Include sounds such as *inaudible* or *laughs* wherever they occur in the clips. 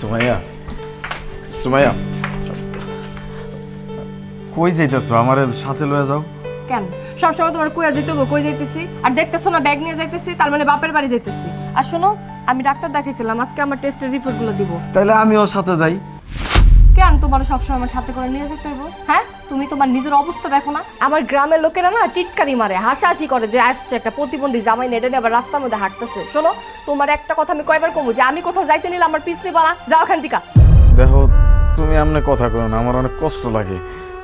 সুমাইয়া সুমাইয়া কই যাইতেছো? আমার সাথে লয়ে যাও। কেন? সবসময় তোমার কইয়া যেতে হবে কই যাইতেছি? আর দেখতেছো না ব্যাগ নিয়ে যাইতেছি তার মানে বাপের বাড়ি যাইতেছি। আর শোনো আমি ডাক্তার দেখাইছিলাম আজকে আমার টেস্টের রিপোর্টগুলো দিব। তাহলে আমিও সাথে যাই। কেন তোমার সবসময় আমার সাথে করে নিয়ে যেতে হইব? হ্যাঁ? তুমি তোমার নিজের অবস্থা দেখো না। আমার গ্রামের লোকেরা না টিটকারি মারে, হাসাহাসি করে যে আসছে একটা প্রতিবন্ধী জামাই রাস্তার মধ্যে হাঁটতেছে। শোনো, তোমার একটা কথা আমি কয়বার কমু যে আমি কোথাও যাইতে নিলে আমার পিছনে পালা, যাও এখান থেকে। দেখো, তুমি এমনি কথা কো না, আমার অনেক কষ্ট লাগে।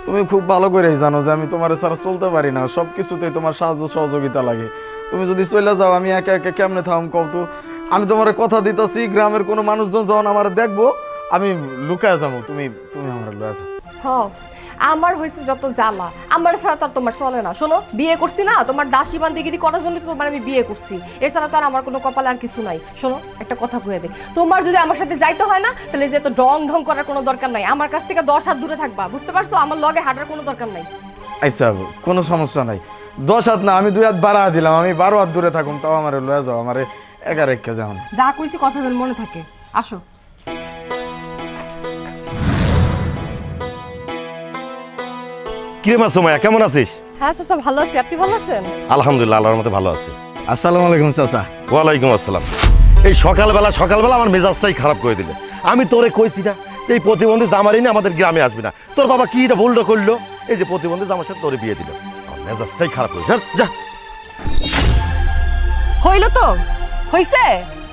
তুমি খুব ভালো করেই জানো যে আমি তোমার ছাড়া চলতে পারি না সব কিছুতেই তোমার সাহায্য সহযোগিতা লাগে। তুমি যদি চলে যাও, আমি একা একা কেমনে থাম কও আমি তোমার কথা দিতেছি, গ্রামের কোনো মানুষজন যখন আমার দেখব আমি লুকায় যাব তুমি তুমি আমার লয়ে যাও। হ আমার হয়েছে যত জ্বালা আমার ছাড়া তো আর তোমার চলে না। শোনো বিয়ে করছি না তোমার দাসী বান্দিগিরি করার জন্য তো তোমার আমি বিয়ে করছি। এছাড়া তো আর আমার কোনো কপাল আর কিছু নাই। শোনো একটা কথা কয়ে দে তোমার যদি আমার সাথে যাইতে হয় না তাহলে যে তো ডং ঢং করার কোনো দরকার নাই আমার কাছ থেকে দশ হাত দূরে থাকবা বুঝতে পারছ? আমার লগে হাঁটার কোনো দরকার নাই। আচ্ছা কোনো সমস্যা নাই। দশ হাত না আমি দুই হাত বাড়া দিলাম আমি বারো হাত দূরে থাকুন তাও আমার লয়ে যাও আমার একা রেখে যাও যা কইছি কথা মনে থাকে। আসো। কিরে মা সময়া কেমন আছিস? হ্যাঁ চাচা ভালো আছি। আপনি ভালো আছেন? আলহামদুলিল্লাহ আল্লাহর মতো ভালো আছি। আসসালামু আলাইকুম চাচা। ওয়ালাইকুম আসসালাম। এই সকালবেলা সকালবেলা আমার মেজাজটাই খারাপ করে দিলে। আমি তোরে কইছি না এই প্রতিবন্ধী জামারই না আমাদের গ্রামে আসবি না। তোর বাবা কি এটা ভুলটা করল? এই যে প্রতিবন্ধী জামার সাথে তোরে বিয়ে দিল। আমার মেজাজটাই খারাপ করে যা যা। হইল তো? হইছে?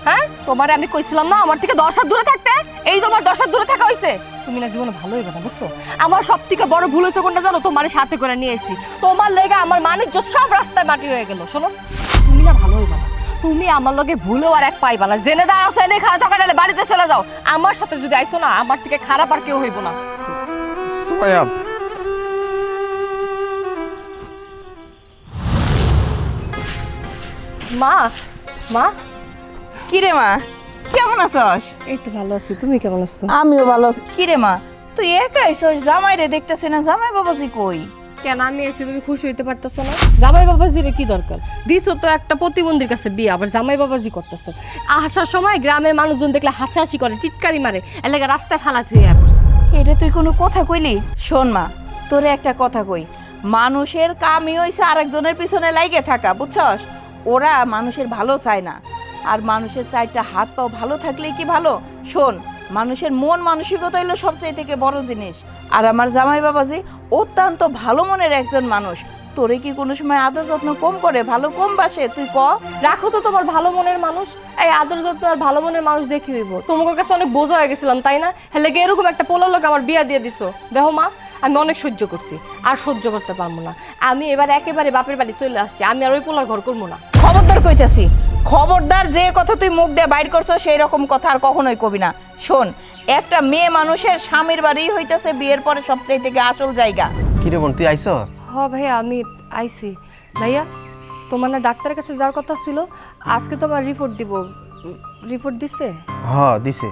হ্যাঁ? তোমার আমি কইছিলাম না আমার থেকে দশ হাত দূরে থাকতে? এই তোমার দশ হাত দূরে থাকা হইছে। তুমি না জীবনে ভালো হইবে না বুঝছ? আমার সব থেকে বড় ভুল হয়েছে কোনটা জানো? তোমার সাথে করে নিয়ে এসেছি তোমার লেগে আমার বাণিজ্য সব রাস্তায় মাটি হয়ে গেল শোনো? তুমি না ভালো হইবে না। তুমি আমার লগে ভুলেও আর এক পাইবা না জেনে দাঁড়াও এনে খারাপ থাকা নাহলে বাড়িতে চলে যাও। আমার সাথে যদি আইসো না আমার থেকে খারাপ আর কেউ হইব না। সুমাইয়া মা মা? কিরে মা? কেমন আছস? এই তো ভালো আছি তুমি কেমন আছো? আমিও ভালো। কিরে মা তুই একা আইসস জামাই রে দেখতেছি না জামাই বাবাজি কই? কেন আমি এসে তুমি খুশি হইতে পারতেছো না? জামাই বাবাজির কি দরকার? দিছো তো একটা প্রতিবন্ধীর কাছে বিয়ে আবার জামাই বাবাজি করতেছো। আসার সময় গ্রামের মানুষজন দেখলে হাসাহাসি করে টিটকারি মারে এলাকা রাস্তায় ফালা পড়ছে এটা তুই কোনো কথা কইলি? শোন মা তোরে একটা কথা কই। মানুষের কামই হইছে আরেকজনের পিছনে লাইগে থাকা বুঝছস? ওরা মানুষের ভালো চায় না। আর মানুষের চারটা হাত পাও ভালো থাকলে কি ভালো? শোন, মানুষের মন মানসিকতা হইল সবচেয়ে থেকে বড় জিনিস। আর আমার জামাই বাবাজি অত্যন্ত ভালো মনের একজন মানুষ। তোরে কি কোনো সময় আদর যত্ন কম করে, ভালো কম বাসে? তুই ক? রাখো তো তোমার ভালো মনের মানুষ। এই আদর যত্ন আর ভালো মনের মানুষ দেখি হইব। তোমার কাছে অনেক বোঝা হয়ে গেছিলাম, তাই না? হেলে গিয়ে এরকম একটা পোলার লোক আমার বিয়া দিয়ে দিছো। দেখো মা আমি অনেক সহ্য করছি আর সহ্য করতে পারব না। আমি এবার একেবারে বাপের বাড়ি চলে আসছি আমি আর ওই পোলার ঘর করব না। খবরদার কইতাছি খবরদার যে কথা তুই মুখ দিয়ে বাইর করছ সেই রকম কথা আর কখনোই কবি না। শোন একটা মেয়ে মানুষের স্বামীর বাড়ি হইতেছে বিয়ের পরে সবচেয়ে থেকে আসল জায়গা। কিরে বোন তুই আইসস? হ ভাইয়া আমি আইছি ভাইয়া তোমার না ডাক্তারের কাছে যাওয়ার কথা ছিল আজকে তোমার রিপোর্ট দিব। রিপোর্ট দিছে? হ দিছে।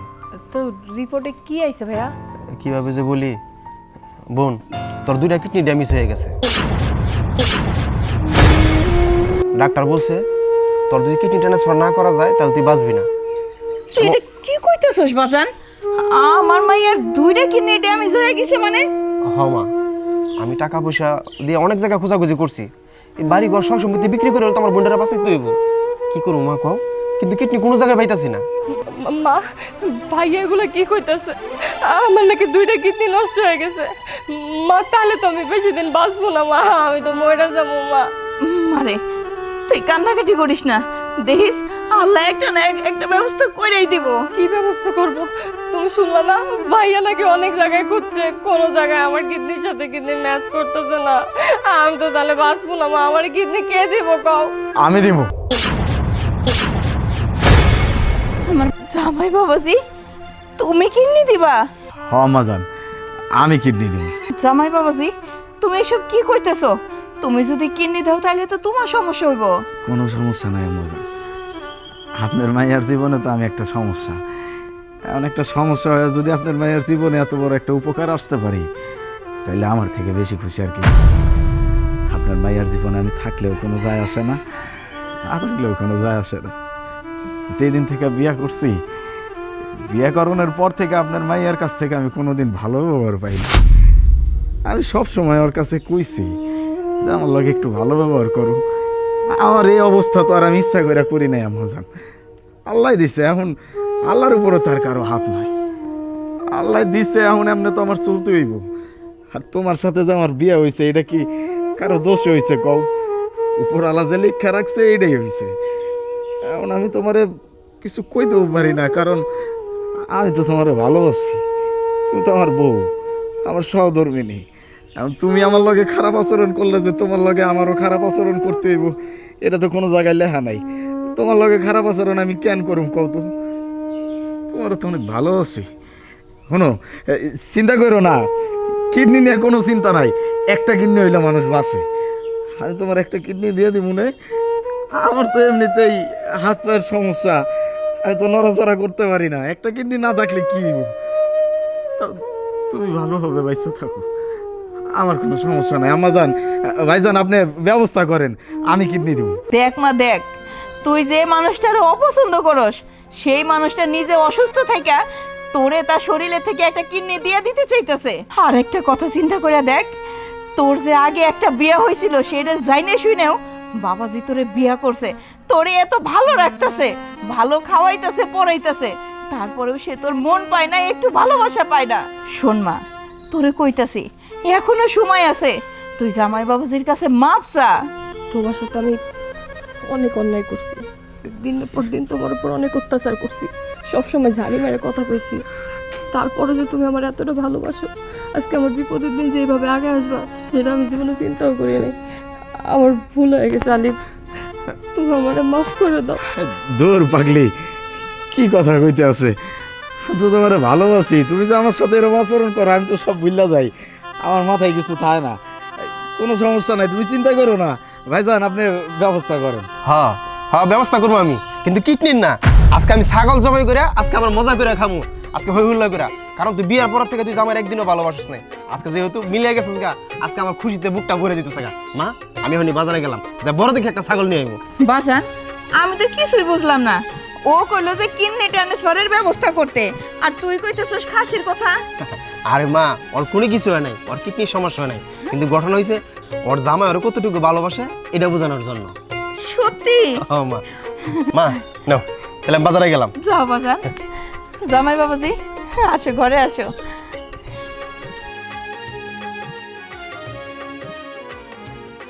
তো রিপোর্টে কি আইছে ভাইয়া? কীভাবে যে বলি? বোন তোর দুইটা কিডনি ড্যামেজ হয়ে গেছে। ডাক্তার বলছে তোর যদি কিডনি ট্রান্সফার না করা যায় তাহলে তুই বাঁচবি না। তুই এটা কি কইতেছস বাজান? আমার মাইয়ার দুইটা কিডনি ড্যামেজ হয়ে গেছে মানে? হ মা আমি টাকা পয়সা দিয়ে অনেক জায়গা খোঁজাখুঁজি করছি। এই বাড়ি ঘর সব সম্পত্তি বিক্রি করে তো আমার বোনটারা বাঁচাইতে হইব। কি করব মা কও? কিন্তু কিডনি কোনো জায়গায় পাইতাছি না। মা ভাইয়া এগুলো কি কইতাছে? আমার নাকি দুইটা কিডনি নষ্ট হয়ে গেছে। মা তাহলে তো আমি বেশি দিন বাঁচবো না মা। আমি তো মরে যাব মা। মারে তুই কান্নাকাটি করিস না। দেখিস আল্লাহ একটা না এক- একটা ব্যবস্থা করেই দিব। কি ব্যবস্থা করব? তুমি শুনলা না? ভাইয়া নাকি অনেক জায়গায় খুঁজছে কোনো জায়গায় আমার কিডনির সাথে কিডনি ম্যাচ করতেছে না। আমি তো তাহলে বাঁচবো না মা। আমার কিডনি কে দিব কও? আমি দিব। আমার জামাই বাবাজি তুমি কিডনি দিবা? হ আমাজান আমি কিডনি দিব। জামাই বাবাজি তুমি এসব কি কইতেছো? তুমি যদি কিডনি দাও তাহলে তো তোমার সমস্যা হইব। কোনো সমস্যা নাই আমাজান আপনার মায়ের জীবনে তো আমি একটা সমস্যা। এমন একটা সমস্যা হয়ে যদি আপনার মায়ের জীবনে এত বড় একটা উপকার আসতে পারি তাহলে আমার থেকে বেশি খুশি আর কি। আপনার মায়ের জীবনে আমি থাকলেও কোনো যায় আসে না না থাকলেও কোনো যায় আসে না। যেদিন থেকে বিয়া করছি বিয়ে করণের পর থেকে আপনার মাইয়ার কাছ থেকে আমি কোনোদিন ভালো ব্যবহার পাইনি আমি সব সময় ওর কাছে কইছি যে আমার লগে একটু ভালো ব্যবহার করো। আমার এই অবস্থা তো আর আমি ইচ্ছা করে করি নাই আমাজান আল্লাহ দিছে, এখন আল্লাহর উপরে তার কারও হাত নাই। আল্লাহ দিছে, এখন এমনি তো আমার চলতে হইব। আর তোমার সাথে যে আমার বিয়ে হয়েছে এটা কি কারও দোষ হয়েছে কও? উপর আল্লাহ যে লিখা রাখছে এটাই হয়েছে এখন আমি তোমারে কিছু কইতেও পারি না, কারণ আমি তো তোমারে ভালোবাসি। তুমি তো আমার বউ, আমার সহধর্মিনী। এখন তুমি আমার লগে খারাপ আচরণ করলে যে তোমার লগে আমারও খারাপ আচরণ করতে হইব, এটা তো কোনো জায়গায় লেখা নাই। তোমার লগে খারাপ আচরণ আমি কেন করুম কও তো? তোমারও তো অনেক ভালো আছি। শোনো চিন্তা করো না, কিডনি নিয়ে কোনো চিন্তা নাই, একটা কিডনি হইলে মানুষ বাঁচে। আমি তোমার একটা কিডনি দিয়ে দিই মনে আমার তো এমনিতেই হাত পায়ের সমস্যা আমি তো নড়াচড়া করতে পারি না। একটা কিডনি না থাকলে কি তুমি ভালো হবে বাইসো থাকো। আমার কোনো সমস্যা নাই। আমার যান ভাইজান আপনি ব্যবস্থা করেন আমি কিডনি দিব। দেখ মা দেখ। তুই যে মানুষটার অপছন্দ করস সেই মানুষটা নিজে অসুস্থ থাকা তোরে তার শরীরে থেকে একটা কিডনি দিয়ে দিতে চাইতেছে। আর একটা কথা চিন্তা করে দেখ তোর যে আগে একটা বিয়ে হয়েছিল সেটা জাইনে শুনেও বাবাজি তোরে বিয়া করছে, তোরে এত ভালো রাখতেছে, ভালো খাওয়াইতেছে, পড়াইতেছে, তারপরেও সে তোর মন পায় না, একটু ভালোবাসা পায় না। শোন মা, তোরে কইতাছি, এখনও সময় আছে, তুই জামাই বাবাজির কাছে মাপ চা। তোমার সাথে আমি অনেক অন্যায় করছি। দিনের পর দিন তোমার উপর অনেক অত্যাচার করছি। সবসময় ঝাড়ি মেরে কথা কইছি। তারপরে যে তুমি আমার এতটা ভালোবাসো, আজকে আমার বিপদের দিন যেভাবে আগে আসবা, সেটা আমি জীবনে চিন্তাও করি নাই। আমার ভুল হয়ে গেছে আলিফ। তুমি আমার মাফ করে দাও। দূর পাগলি কি কথা কইতে আছে? আমি তো তোমার ভালোবাসি তুমি যে আমার সাথে এরকম আচরণ করো আমি তো সব ভুললা যাই। আমার মাথায় কিছু থাকে না। কোনো সমস্যা নাই তুমি চিন্তা করো না। ভাই ভাইজান আপনি ব্যবস্থা করেন। হ্যাঁ হ্যাঁ ব্যবস্থা করব আমি। কিন্তু কিডনির না। আজকে আমি ছাগল জবাই করে আজকে আমার মজা করে খামু। আজকে হই হুল্লা করে কারণ তুই বিয়ার পর থেকে তুই আমার একদিনও ভালোবাসিস নাই। আজকে যেহেতু মিলে গেছিস গা আজকে আমার খুশিতে বুকটা ভরে যেতেছে গা। মা আমি এখনই বাজারে গেলাম। যে বড় দেখে একটা ছাগল নিয়ে আইবো। বাজান আমি তো কিছুই বুঝলাম না। ও কইলো যে কিডনি ট্রান্সফারের ব্যবস্থা করতে। আর তুই কইতেছস খাসির কথা? *laughs* আরে মা ওর কোনো কিছু হয় নাই। ওর কিডনির সমস্যা হয় নাই। কিন্তু গঠন হয়েছে ওর জামাই ওর কতটুকু ভালোবাসে এটা বোঝানোর জন্য। সত্যি? ও মা। মা নাও তাহলে বাজারে গেলাম। যাও বাজান *laughs* জামাই বাবাজি আসো ঘরে আসো।